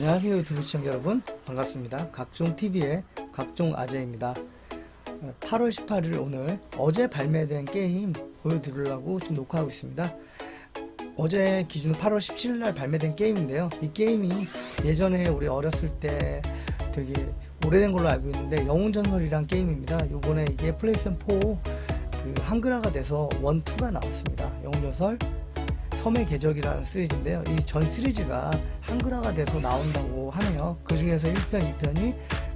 안녕하세요 유튜브 시청자 여러분. 반갑습니다. 각종 TV의 각종 아재입니다. 8월 18일 오늘 어제 발매된 게임 보여드리려고 좀 녹화하고 있습니다. 어제 기준 8월 17일 날 발매된 게임인데요. 이 게임이 예전에 우리 어렸을 때 되게 오래된 걸로 알고 있는데 영웅전설이란 게임입니다. 요번에 이게 플레이스테이션 4 그 한글화가 돼서 1, 2가 나왔습니다. 영웅전설 섬의 계적이라는 시리즈인데요. 이 전 시리즈가 한글화가 돼서 나온다고 하네요. 그 중에서 1편, 2편이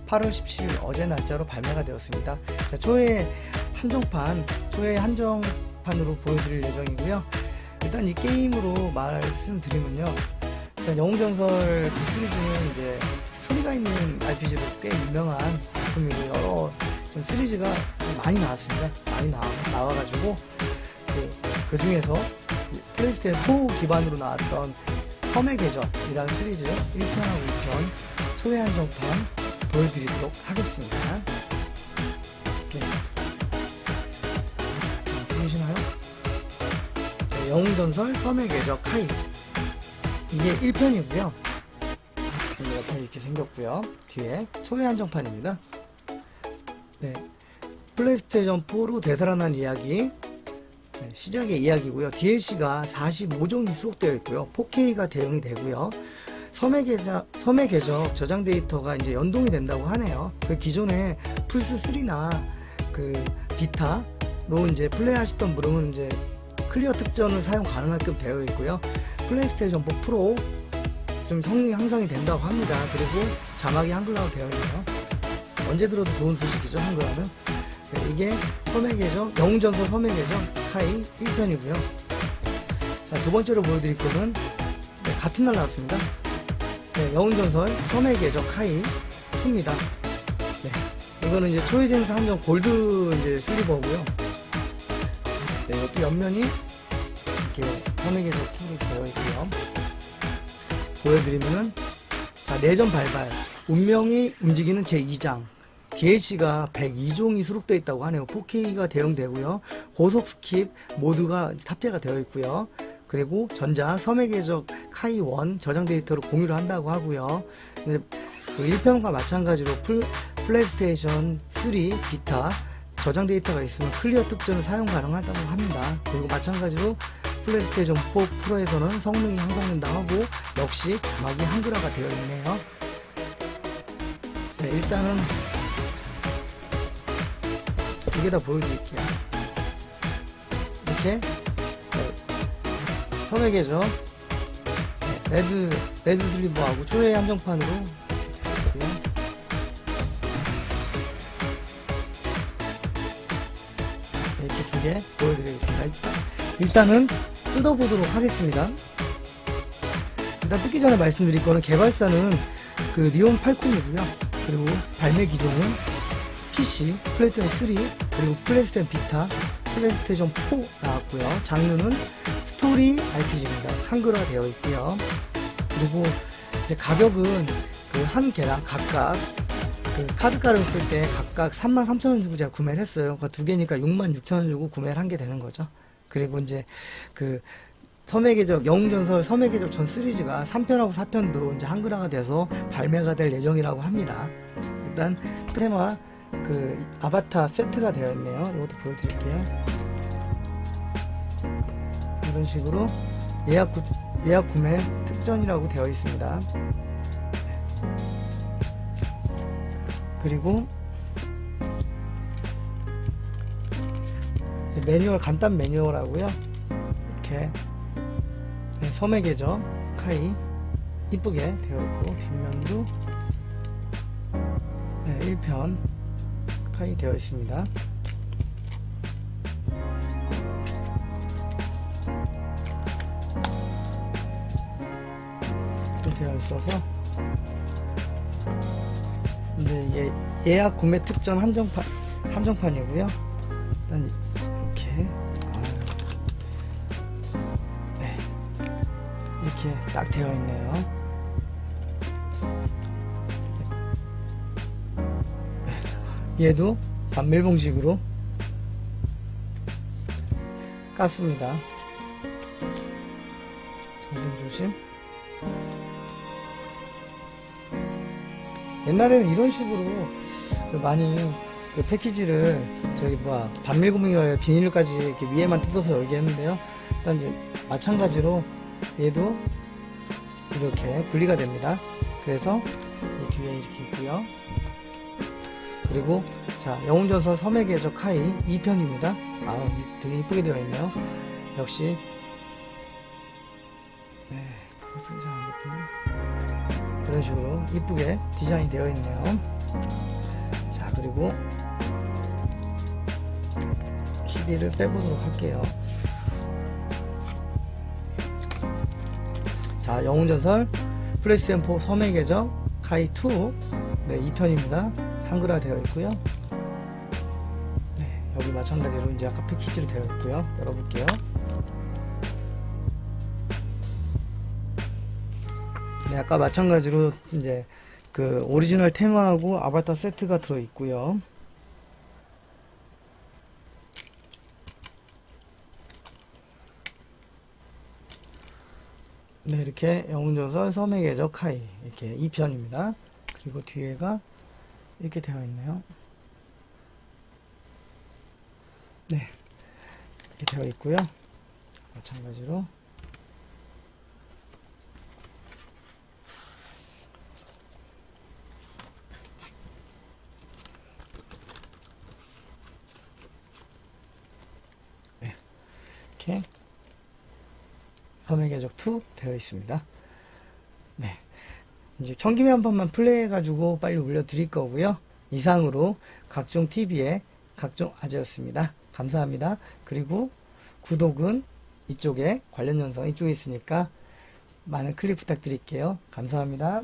8월 17일 어제 날짜로 발매가 되었습니다. 자, 초회 한정판, 초회 한정판으로 보여드릴 예정이고요. 일단 이 게임으로 말씀드리면요. 일단 영웅전설 그 시리즈는 이제 스토리가 있는 RPG로 꽤 유명한 작품이고 여러 좀 시리즈가 많이 나왔습니다. 많이 나와, 나와가지고 그, 그 중에서 플레이스테이션 4 기반으로 나왔던 섬의 계절이라는 시리즈 1편하고 2편 초회 한정판 보여드리도록 하겠습니다. 네. 자, 보이시나요? 네, 영웅전설 섬의 계적 카이 이게 1편이고요. 옆에 이렇게 생겼고요. 뒤에 초회 한정판입니다. 네. 플레이스테이션 4로 되살아난 이야기 네, 시작의 이야기고요. DLC가 45종이 수록되어 있고요. 4K가 대응이 되고요. 섬의 계적, 섬의 계적 저장 데이터가 이제 연동이 된다고 하네요. 그 기존에 플스 3나 그 비타로 이제 플레이하시던 분은 이제 클리어 특전을 사용 가능하게끔 되어 있고요. 플레이스테이션 4 프로 좀 성능이 향상이 된다고 합니다. 그리고 자막이 한글화가 되어 있네요. 언제 들어도 좋은 소식이죠, 한글화는. 네, 이게 섬의 계정, 영웅전설 섬의 계정 카이 1편이고요. 자, 두 번째로 보여드릴 거는 네, 같은 날 나왔습니다. 네, 영웅전설 섬의 계정 카이 2입니다. 네, 이거는 이제 초회전사 한정 골드 이제 슬리버고요. 네, 이것도 옆면이 이렇게 섬의 계정 2로 되어 있고요. 보여드리면은 자, 내전 발발 운명이 움직이는 제2장 DLC가 102종이 수록되어 있다고 하네요. 4K가 대응되고요. 고속 스킵 모드가 탑재가 되어 있고요. 그리고 전자 섬의 계적 카이 1 저장 데이터로 공유를 한다고 하고요. 이제 그 1편과 마찬가지로 풀, 플레이스테이션 3 비타 저장 데이터가 있으면 클리어 특전을 사용 가능하다고 합니다. 그리고 마찬가지로 플레이스테이션 4 프로에서는 성능이 향상된다고 하고 역시 자막이 한글화가 되어 있네요. 네, 일단은 두개다 보여드릴게요. 이렇게 네, 섬의 계정 네, 레드 레드 슬리버하고 초회 한정판으로. 네, 이렇게 두 개 보여드리겠습니다. 일단, 일단 은 뜯어보도록 하겠습니다. 일단 뜯기 전에 말씀드릴 거는 개발사는 그 니온 팔콘이고요. 그리고 발매 기종은 PC, 플레이스테이션 3, 그리고 플레이스테이션 비타, 플레이스테이션 4 나왔고요. 장르는 스토리 RPG입니다. 한글화 되어 있고요. 그리고 이제 가격은 그 한 개당 각각 그 카드가를 쓸 때 각각 33,000원 주고 제가 구매를 했어요. 그러니까 두 개니까 66,000원 주고 구매를 한 게 되는 거죠. 그리고 이제 그 섬의 계적, 영웅전설 섬의 계적 전 시리즈가 3편하고 4편도 이제 한글화가 돼서 발매가 될 예정이라고 합니다. 일단 테마 그 아바타 세트가 되어 있네요. 이것도 보여드릴게요. 이런 식으로 예약 구, 예약 구매 특전이라고 되어 있습니다. 그리고 매뉴얼 간단 매뉴얼 하고요. 이렇게 네, 섬의 계적 카이 이쁘게 되어 있고 뒷면도 네, 1편 카이 되어 있습니다. 또 되어 있어서 이제 예, 예약 구매 특전 한정판 한정판이고요. 일단 이렇게 아, 네, 이렇게 딱 되어 있네요. 얘도 반밀봉식으로 깠습니다. 조심조심. 옛날에는 이런 식으로 그 많이 그 패키지를 저기 뭐야 반밀구멍이라 비닐까지 이렇게 위에만 뜯어서 열게 했는데요. 일단 이제 마찬가지로 얘도 이렇게 분리가 됩니다. 그래서 이 뒤에 이렇게 있고요. 그리고 자 영웅전설 섬의 계적 카이 2편입니다. 아 되게 이쁘게 되어 있네요. 역시 네. 이런 식으로 이쁘게 디자인이 되어 있네요. 자 그리고 CD를 빼보도록 할게요. 자 영웅전설 플레이스템4 섬의 계적 카이 2 네 2편입니다. 한글화 되어 있고요. 네, 여기 마찬가지로 이제 아까 패키지로 되어 있고요. 열어볼게요. 네, 아까 마찬가지로 이제 그 오리지널 테마하고 아바타 세트가 들어 있고요. 네, 이렇게 영웅전설 섬의 계적 카이 이렇게 2편입니다. 그리고 뒤에가 이렇게 되어 있네요. 네, 이렇게 되어 있고요. 마찬가지로 네, 이렇게 섬의 계적 2 되어 있습니다. 네. 이제 경기매 한 번만 플레이해가지고 빨리 올려드릴 거고요. 이상으로 각종 TV의 각종 아재였습니다. 감사합니다. 그리고 구독은 이쪽에 관련 영상 이쪽에 있으니까 많은 클릭 부탁드릴게요. 감사합니다.